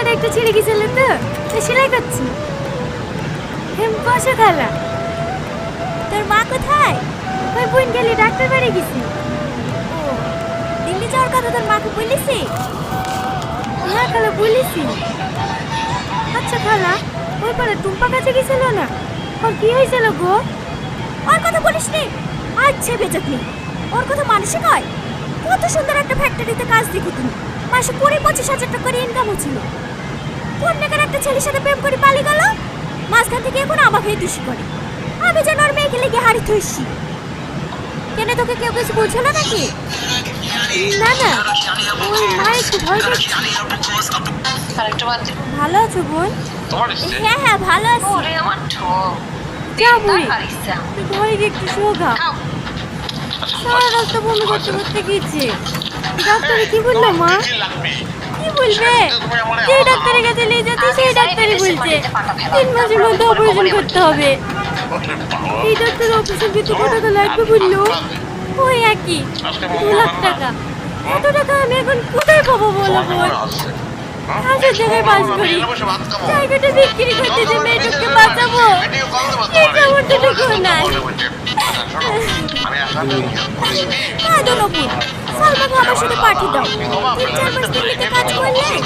জামাকাটা একটু ছিঁড়ে গেছিল তো? তাই সেলাই করছি। বসো খালা তোর মা কোথায়? ওই বোন গেলে ডাক্তার বাড়ি গেছি। দিল্লি যাওয়ার কথা তোর মাকে বলিসি? হ্যাঁ খালা বলিসি। আচ্ছা খালা ওই পারে টুম্পা কাছে গেছিল না? ওর কি হয়েছিল গো? ওর কথা বলিস নি? আচ্ছা বেজকনি ওর কথা মানুষে কয়। কত সুন্দর একটা ফ্যাক্টরিতে কাজ দেখি তুমি। মাসে কুড়ি পঁচিশ হাজার টাকা করে ইনকাম হচ্ছিল কোন নাকার একটা ছেলের সাথে প্রেম করে পালিয়ে গেল? মাঝখান থেকে এখন আমাকে দোষী করে। আমি যেন ওর মেয়েকে লেগে হাড়ি থইছি কেন তোকে কেউ কিছু বলছিল নাকি? না না। ওই মা একটু ভয় করছে। ভালো আছো বোন? হ্যাঁ হ্যাঁ ভালো আছি। যা বুড়ি তুই ঘরে গিয়ে একটু শোগা। সারা রাস্তা বমি করতে করতে গিয়েছে। ডাক্তারে কি বলল মা? কি বলবে? যে ডাক্তারের কাছে নিয়ে যাচ্ছি সেই ডাক্তারই বলছে। তিন মাসের মধ্যে অপারেশন করতে হবে। এই ডাক্তার অপারেশন করতে কত টাকা লাগবে বলল? ওই একই দু লাখ টাকা। এত টাকা আমি এখন কোথায় পাবো বলো বল? হাজার জায়গায় বাস করি। জায়গাটা বিক্রি করতে যে মেয়েটুককে বাঁচাবো? এই খবরটুকু নাই। দোলপুর সালমাকে আমার সাথে পাঠিয়ে দাও। তিন চার মাস দিল্লিতে কাজ করলে এক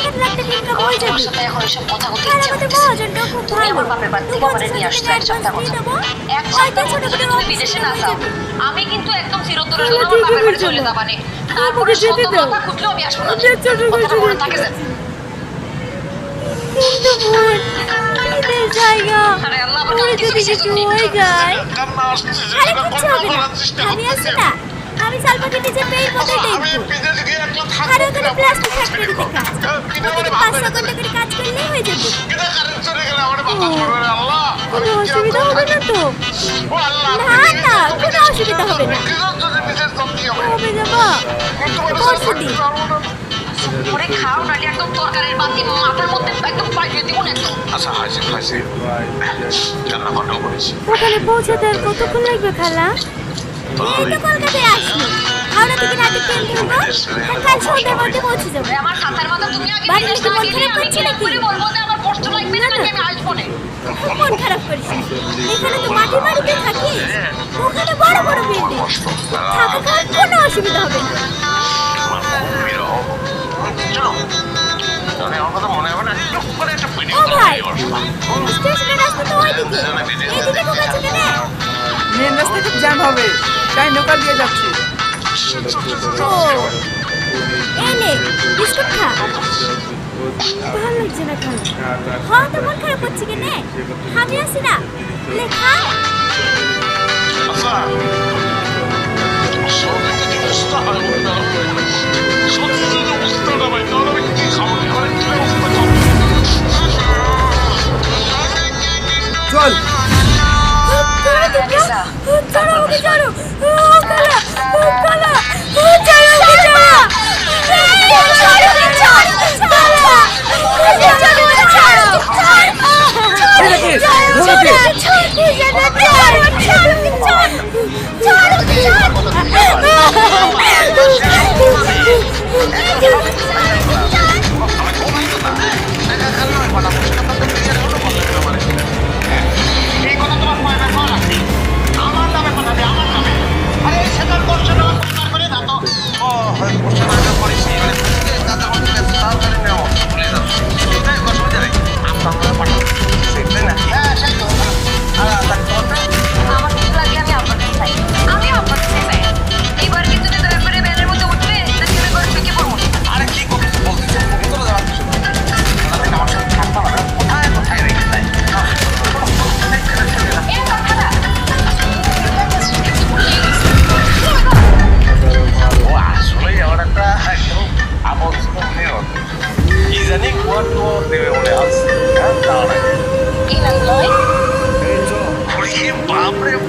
এক লাখ টাকা ইনকাম হয়ে যাবে। আর আমাদের। মহাজনটাও খুব তুমি ভালো। আমার বাপের বাড়ি দু থেকে বছর এক দিয়ে দেবো। হয়তো ছোট বিদেশে না আমি কিন্তু একদম চিরতরে তোমার বাপের বাড়ি চলে যাবানে আমাকে তারপরে যেতে কথা আমি আসব না কথাটা মনে থাকে কিন্তু বোন জায়গা আরে আল্লাহ, আমার ওই কাছে যদি কিছু কিছু হয়ে যায় আরে কিচ্ছু হবে না। আমি আছি না আমি সালমাকে নিজে পেয়ে কোথায় আমি দেখব। বিদেশে গিয়ে একটা আরে ওখানে প্লাস্টিক ফ্যাক্টরিতে কাজ প্রতিদিন পাঁচ ছ ঘণ্টা করে কাজ করলেই হয়ে যাবে। কিনা কারেন্ট চলে গেলে আমার বাতাস করবে রে আল্লাহ। কোনো অসুবিধা হবে না তো? ও আল্লাহ না না কোনো অসুবিধা হবে না। হবে যাবা পরশু দিন। ওরে খাও নাহলে একদম তরকারির বাতি মাথার মধ্যে একদম পাইয়ে দিব না একদম। আচ্ছা হাসি হাসি। কন্টাও করেছি ওখানে পৌঁছাতে আর কতক্ষণ লাগবে খালা? এই তো কলকাতায় আসলো। হাওড়া থেকে রাতে ট্রেন ধরবো আর কাল সন্ধ্যার মধ্যে পৌঁছে যাব। আমার খাতার মাথা তুমি আগে বাড়ি বিদেশ মন খারাপ করছে নাকি? বলব যে আমার কষ্ট লাগবে না আমি আসব না মন খারাপ করিস এখানে তো মাটি বাড়িতে থাকি ওখানে বড় বড় বিল্ডিং থাকা খাওয়ার কোনো অসুবিধা হবে না। আমার খুব বিরহ চলো। তাহলে আমার কথা মনে হবে না চুপ করে একটা পিটি ও ভাই স্টেশনের রাস্তা তো ওইদিকে। এইদিকে ঢোকাচ্ছে কেন মেন রাস্তায় খুব জ্যাম হবে। তাই লোকাল দিয়ে যাচ্ছি। ও। এই নে বিস্কুট খা। ভালো লাগছে না খাওয়া। হ্যাঁ তো মন খারাপ করছে কেন? আমি আসি না। লেখা আচ্ছা। চল। ছাড়ো আমাকে ছাড়ো ও কালা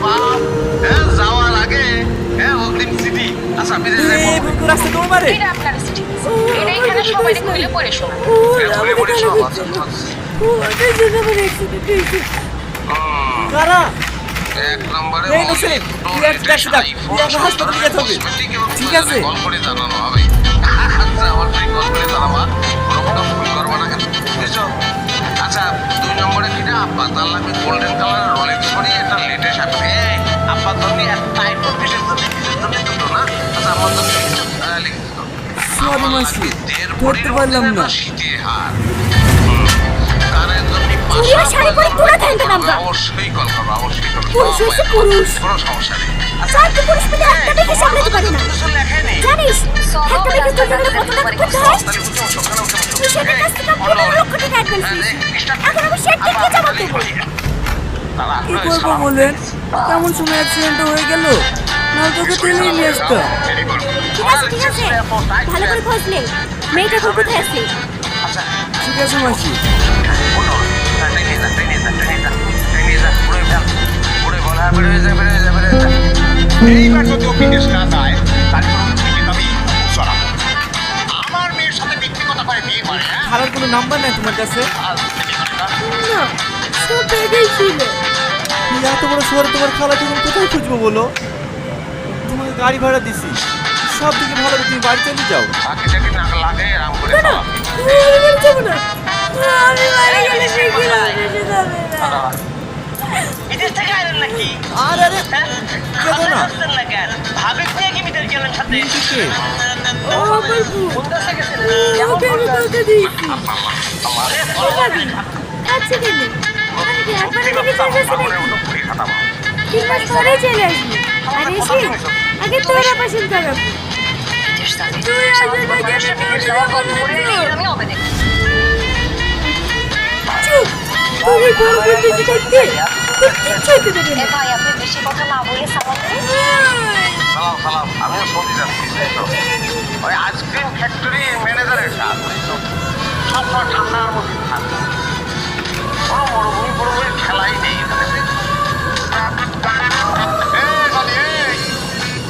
বাপ হ্যাঁ যাওয়ার আগে হ্যাঁ অগ্রিম সিটি আচ্ছা বিদেশ যাই রাস্তা দৌড় মারে এটা আপনার সিটি এটা এখানে সবাই খুলে পড়ে শোনা। ঘুরে ঘুরে সব আছে কারা? এক নম্বরে এই নসিব, তুই এক ট্যাক্সি ডাক, তুই এক হাসপাতালে যেতে হবে। ঠিক আছে। কল করে জানানো হবে। আচ্ছা আমার কল করে জানাবা। কোনো কথা করবা আব্বা গোল্ডেন কালারের রোলেক্স করি এটা লেটেস্ট এই আব্বা তুমি একটা আইফোন কিসের জন্য কিসের জন্য দুটো না? আচ্ছা আমার তো কিছু লিখে দিত Sorry, মাসি, দেড় ভরির পারলাম মধ্যে না। একটা শীতের হার। কানের জন্য শাড়ি পরে তোরা থাকবে না আমরা। অবশ্যই কল করব অবশ্যই কল করব। পুরুষ হচ্ছে পুরুষ। কোনো সমস্যা নেই। চার তো পুরুষ পেলে একটা মেয়েকে সামলাতে পারি না। জানিস একটা মেয়েকে তোর জন্য কত টাকা করতে হয়। তুই সেটার কাছ থেকে পনেরো লক্ষ টাকা অ্যাডভান্স দিয়েছিস এখন আমি সেট থেকে জমা কি করব বলেন? কেমন সময় অ্যাক্সিডেন্ট হয়ে গেল? না তোকে তুলেই নিয়ে আসতাম ঠিক আছে ঠিক আছে। ভালো করে খোঁজ নে। মেয়েটা কোথায় আছে ঠিক আছে মাসি। এইবার যদি ও বিদেশ না যায় তাহলে আমি সরাবো। আমার মেয়ের সাথে মিথ্যে কথা করে বিয়ে করে হ্যাঁ? খালার কোনো নাম্বার নাই তোমার কাছে? না। সব বেগেই ছিল। এত বড় শহরে তোমার খালা তুমি কোথায় খুঁজবো বলো? তোমাকে গাড়ি ভাড়া দিছি। সব দিকে ভালো তুমি বাড়ি চলে যাও। বাকি যদি না লাগে করে না আমি বাড়ি না। আমি বাড়ি গেলে শিখিয়ে না। বিদেশ থেকে আইলেন নাকি? আর আরে। হ্যাঁ? যাব না। সাথে? আচ্ছা আগে তোরা পছন্দ তুই করে হবে দেখি চুপ তুই বড় বড় থাকতে তোর কিচ্ছু হতে দেবে না ভাই আপনি বেশি কথা না বলে দিন সালাম সালাম আমিও সৌদি যাচ্ছি? ওই আইসক্রিম ফ্যাক্টরি ম্যানেজারের কাজ বুঝছ? সব সময় ঠান্ডার মধ্যে থাকে। কোনো মরুভূমি মরুভূমি খেলাই নেই!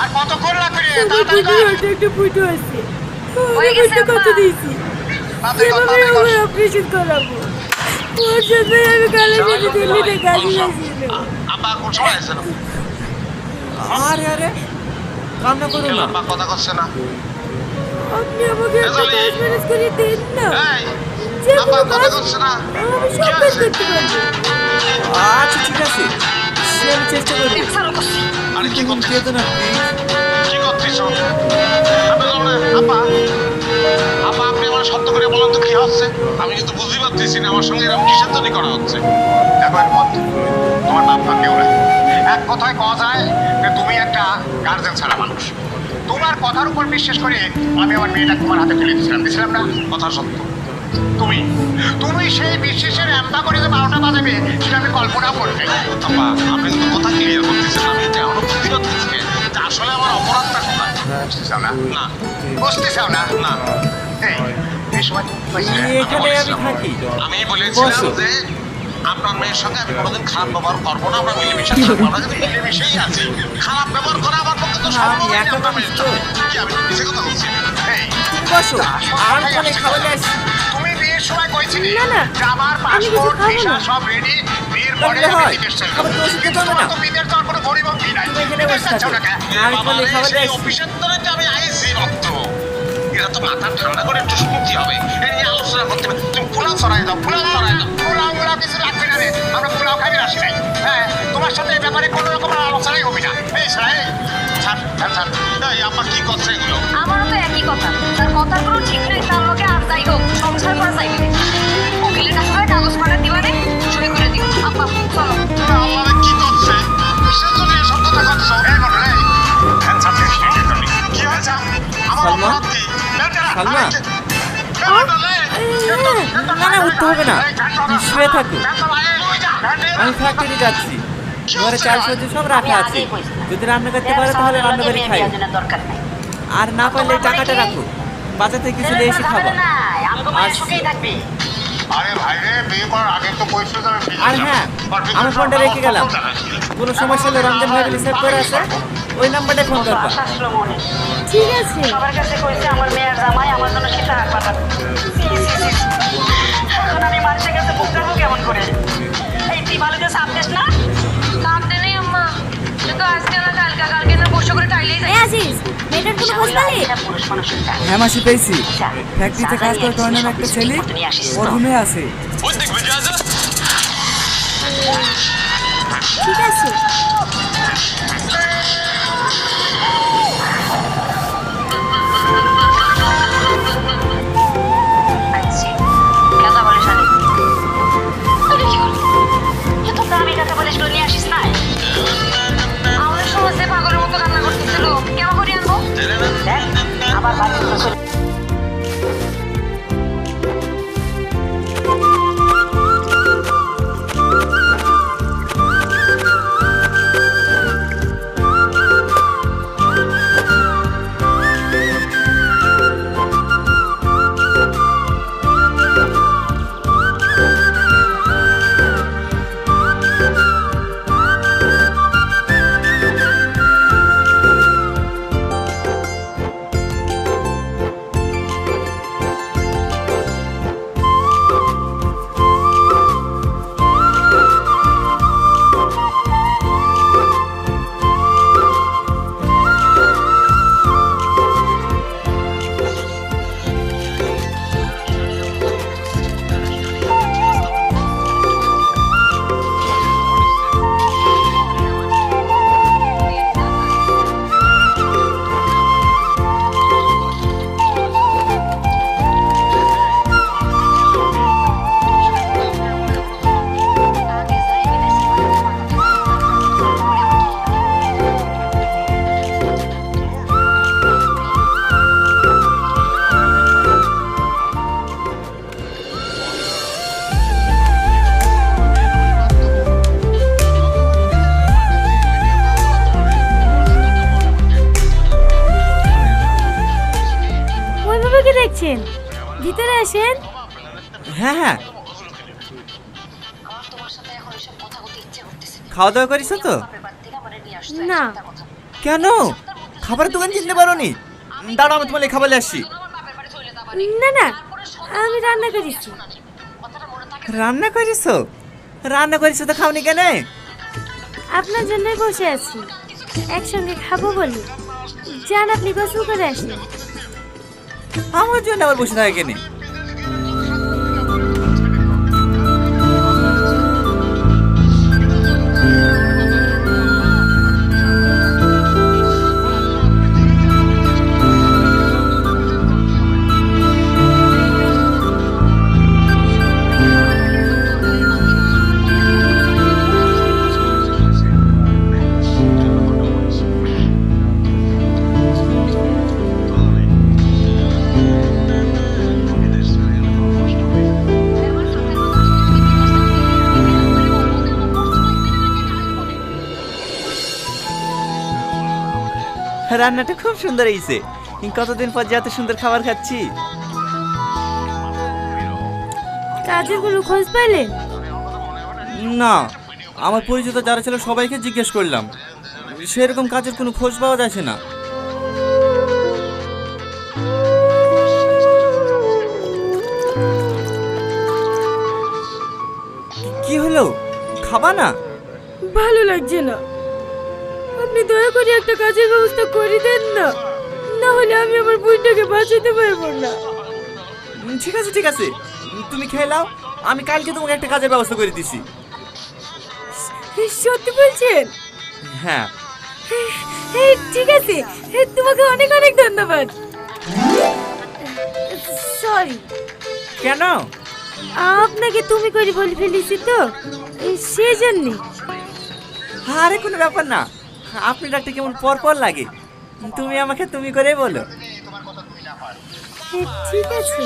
আর কতক্ষণ লাগবে কত দিয়েছি। অপারেশন করাবো। ওর সাথে আমি কালো দিল্লিতে কাজে গেছিল আব্বা কোন সময় আসছে না আরে আরে। কান্না করো না। আব্বা কথা করছে না। আপনি আমাকে একটা। কাজ ম্যানেজ করে দিন না। এই যে কোনো কথা কাজ করছে না। আমি কি সব কাজ করতে পারব। আচ্ছা ঠিক আছে। সে আমি চেষ্টা করব। আরে কি করছিস না কি করছিস আপনি বলুন আপা আপা আপনি আমার শব্দ করে বলেন তো কি হচ্ছে? আমি কিন্তু বুঝতে পারতেছি না আমার সঙ্গে এরকম কিসের জন্য করা হচ্ছে? দেখো তোমার নাম না কেউ নাই। এক কথায় কথা যায় যে তুমি একটা গার্জেন ছাড়া মানুষ। তোমার কথার উপর বিশ্বাস করে আমি আমার মেয়েটা তোমার হাতে তুলে দিয়েছিলাম। দিয়েছিলাম না? কথা সত্য। তুমি তুমি সেই বিশ্বাসের এমটা করে যে বারোটা বাজাবে সেটা আমি কল্পনাও করি নাই। আপা আপনি তো কথা ক্লিয়ার করতেছেন আমি যে আসলে আমার অপরাধটা কোথায়? বুঝতে চাও না? না। বুঝতে চাও না? না। এই, আমি বলেছিলাম। যে আপনার মেয়ের সঙ্গে আমি কোনোদিন খারাপ ব্যবহার করব না আমরা মিলেমিশে থাকব আমরা কিন্তু মিলেমিশেই আছি। খারাপ ব্যবহার করা আমার পক্ষে তো সম্ভব আমি না আপনার মেয়ের সঙ্গে। কি আমি কথা বলছি। তুমি আসি তুমি বিয়ের সময় কইছিলে যে আমার পাসপোর্ট ভিসা সব রেডি বিয়ের পরে আমি হয়। বিদেশ চলে যাব। তোমার তো বিদেশ যাওয়ার কোনো নাই। বিদেশ যাচ্ছ না কেন? আমি। অফিসের আইসি রক্ত। এরা তো মাথা ঠান্ডা করে একটু শুনতে হবে। এই নিয়ে আলোচনা করতে হবে। তুমি পোলাও সরাই দাও পোলাও সরাই দাও। কিছু রাখবি না রে আমরা পোলাও খাবি আসি নাই হ্যাঁ তোমার সাথে এই ব্যাপারে কোনো রকম আলোচনাই হবে না এই সরাই ছাড় ছাড় ছাড় এই আম্মা কি করছে এগুলো আমারও তো একই কথা তার কথার কোনো ঠিক নেই তার লোকে আর যাই হোক সংসার করা চাইবে উকিলের কাছে করে কাগজ পাঠা দিবা রে সই করে দিও আপা চলো কি করছে জন্য এই শব্দটা করছ এই মনে এই ধ্যান ছাড়তে কি হয়েছে আমার? অপরাধ কি সালমা? আরে, না, না, উঠতে হবে না। শুয়ে থাকো। আমি ফ্যাক্টরি যাচ্ছি ঘরে চাল সবজি সব রাখা আছে যদি রান্না করতে পারো তাহলে রান্না করে খাই আর না পারলে টাকাটা রাখো বাজার থেকে কিছু নিয়ে এসে খাব আসছি। থাকবে আরে ভাই রে বিয়ে করার আগে তো কইছিল যে আমি আর হ্যাঁ, আমার ফোনটা রেখে গেলাম। কোনো সমস্যা হলে রমজান ভাই সেভ করে আছে। ওই নাম্বারটা ফোন করবা। আশা ছিল মনে ঠিক আছে। সবার কাছে কইছে আমার মেয়ের জামাই আমার জন্য সীতা হাক পাঠাবে। C, C, C, C. এখন আমি মানুষের কাছে বুক দেবো কেমন করে? এই তুই ভালো যে সাপ দিস না? কাঁদতে নেই আম্মা। আজকে না কালকা কালকে না হ্যাঁ মাসি পেয়েছি ফ্যাক্টরিতে কাজ করে তোর নামে একটা ছেলে ওর রুমে আছে? খাওয়া দাওয়া করিস তো? না। কেন? খাবারের দোকান চিনতে পারো নি দাঁড়া আমি তোমার খাবার আসছি। না না আমি রান্না করেছি। রান্না করিস রান্না করিস তো খাওনি কেন? আপনার জন্যই বসে আছি। একসঙ্গে খাব বলি। যান আপনি গোসল করে আসেন। আমার জন্য আবার বসে থাকে কেনে? রান্নাটা খুব সুন্দর হয়েছে কতদিন পর যে এত সুন্দর খাবার খাচ্ছি? কাজের কোনো খোঁজ পেলেন না আমার পরিচিত যারা ছিল সবাইকে জিজ্ঞেস করলাম। সেরকম কাজের কোনো খোঁজ পাওয়া যাচ্ছে না। কি- কি হলো? খাবা না? ভালো লাগছে না। আপনি দয়া করে একটা কাজের ব্যবস্থা করে দেন না। না হলে আমি আমার বোনটাকে বাঁচাতে পারব না। ঠিক আছে ঠিক আছে। তুমি খেয়ে নাও। আমি কালকে তোমাকে একটা কাজের ব্যবস্থা করে দিছি। সত্যি বলছেন? হ্যাঁ। ঠিক আছে। তোমাকে অনেক অনেক ধন্যবাদ। সরি। কেন? আপনাকে তুমি করে বলে ফেলেছি তো। এই সেজন্য। আরে কোনো ব্যাপার না। আপনি ডাক্তার কেমন পর পর লাগে? তুমি আমাকে তুমি করেই বলো। এই, ঠিক আছে।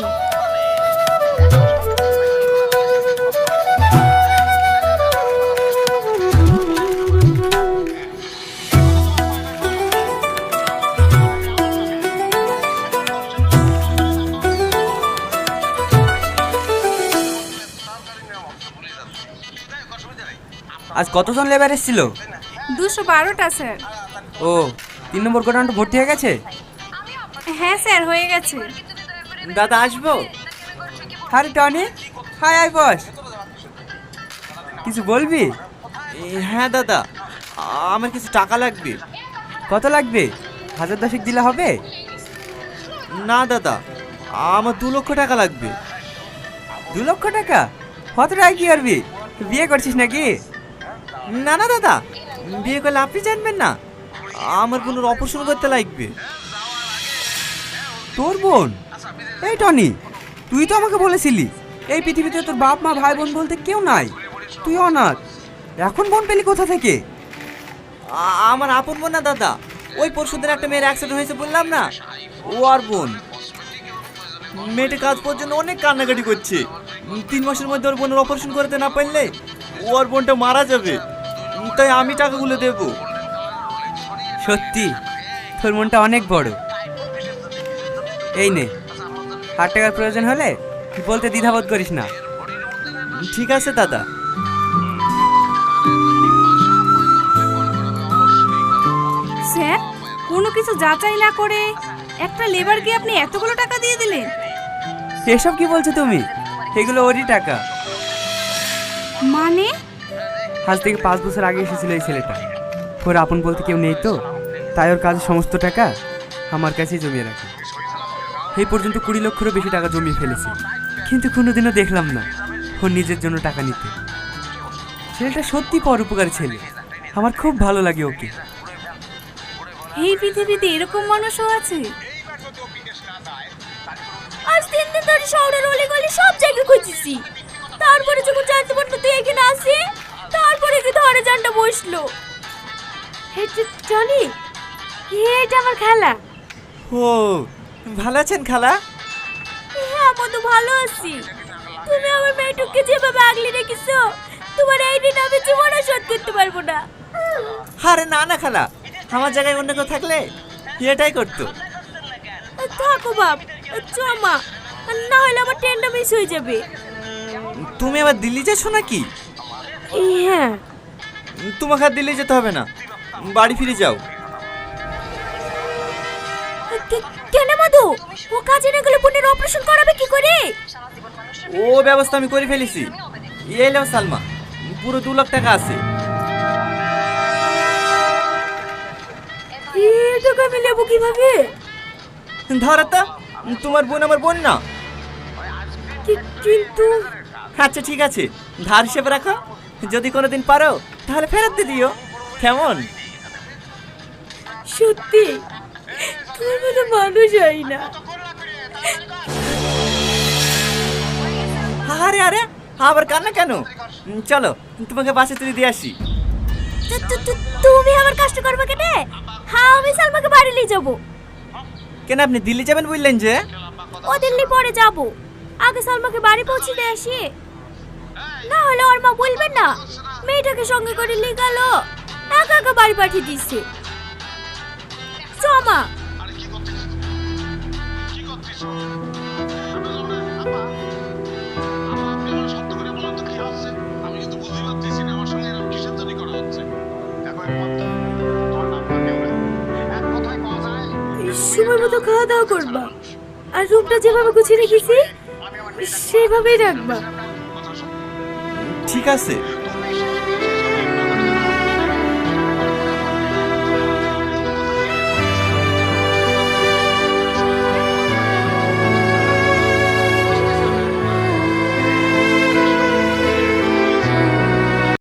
আজ কতজন লেবার এসেছিল? দুশো বারোটা স্যার। ও তিন নম্বর গোডাউনটা ভর্তি হয়ে গেছে? হ্যাঁ স্যার হয়ে গেছে। দাদা আসব? আরে টনি। হাই আই বস। কিছু বলবি? হ্যাঁ দাদা। আমার কিছু টাকা লাগবে। কত লাগবে? হাজার দশেক দিলে হবে? না দাদা। আমার দু লক্ষ টাকা লাগবে। দু লক্ষ টাকা? কত টাকা কি করবি? বিয়ে করছিস নাকি? না না দাদা। বিয়ে করলে আপনি জানবেন না। আমার বোনের অপারেশন করতে লাগবে। তোর বোন? এই টনি, তুই তো আমাকে বলেছিলি, এই পৃথিবীতে তোর বাপ, মা ভাই বোন বলতে কেউ নাই। তুই অনাথ। এখন বোন পেলি কোথা থেকে? আমার আপন বোন না দাদা। ওই পরশু দিন একটা মেয়ের অ্যাক্সিডেন্ট হয়েছে বললাম না? ও আর বোন। মেয়েটা কাজ জন্য অনেক কান্নাকাটি করছে। তিন মাসের মধ্যে ওর বোনের অপারেশন করতে না পারলে ও আর বোনটা মারা যাবে। তাই আমি টাকাগুলো দেবো। সত্যি? তোর মনটা অনেক বড়। এই নে হাট টাকার প্রয়োজন হলে বলতে দ্বিধাবোধ করিস না। ঠিক আছে দাদা। স্যার কোনো কিছু যাচাই না করে একটা লেবারকে আপনি এতগুলো টাকা দিয়ে দিলেন? এসব কি বলছো তুমি? এগুলো ওরই টাকা। মানে? আজ থেকে পাঁচ বছর আগে এসেছিল এই ছেলেটা। ওর আপন বলতে কেউ নেই তো, তাই ওর কাজের সমস্ত টাকা আমার কাছেই জমিয়ে রাখে। এই পর্যন্ত কুড়ি লক্ষেরও বেশি টাকা জমিয়ে ফেলেছে, কিন্তু কোনোদিনও দেখলাম না ওর নিজের জন্য টাকা নিতে। ছেলেটা সত্যি পর পরোপকার ছেলে, আমার খুব ভালো লাগে ওকে। এই পৃথিবীতে এরকম মানুষও আছে। আজ তিন দিন ধরে শহরের অলি গলি সব জায়গায় খুঁজেছি তারপরে যখন জানতে পারল তুই এখানে আসি তারপরে ধরে জানটা বসল। জনি এটা আমার খালা। ও ভালো আছেন খালা? হ্যাঁ তো ভালো আছি। তুমি আমার মেয়েটুককে যেভাবে আগলে রেখেছো তোমার এই ঋণ আমি জীবনে শোধ করতে পারব না। আরে না না খালা আমার জায়গায় অন্য কেউ থাকলে এটাই করতো। থাকো বাপ চমা না হলে আমার ট্রেনটা মিস হয়ে যাবে। তুমি আবার দিল্লি যাচ্ছ নাকি? হ্যাঁ। তোমাকে আর দিল্লি যেতে হবে না। বাড়ি ফিরে যাও। কেন মধু? ও কাজে না গেলে বোনের অপারেশন করাবে কি করে? ও ব্যবস্থা আমি করে ফেলেছি। এলো সালমা পুরো দু লাখ টাকা আছে। এই টাকা আমি নেব কীভাবে? ধরো তো তোমার বোন আমার বোন না। কি- কিন্তু আচ্ছা ঠিক আছে। ধার হিসেবে রাখো। যদি কোনোদিন পারো তাহলে ফেরত দিয়ে দিও। কেমন? সত্যি? তুমি মতো মানুষ হয় না। আরে আরে আবার কান্না কেন? চলো তোমাকে বাসে তুলে দিয়ে আসি। তুমি আবার কষ্ট করবে কেটে হ্যাঁ আমি সালমাকে বাড়ি নিয়ে যাব। কেন আপনি দিল্লি যাবেন বললেন যে? ও দিল্লি পরে যাব। আগে সালমাকে বাড়ি পৌঁছে দিয়ে আসি। না হলে ওর মা বলবেন না। মেয়েটাকে সঙ্গে করে নিয়ে গেল একা একা বাড়ি পাঠিয়ে দিচ্ছে যায় সময় মতো খাওয়া দাওয়া করবা। আর রুমটা যেভাবে গুছিয়ে রেখেছি সেভাবেই রাখবা। ঠিক আছে?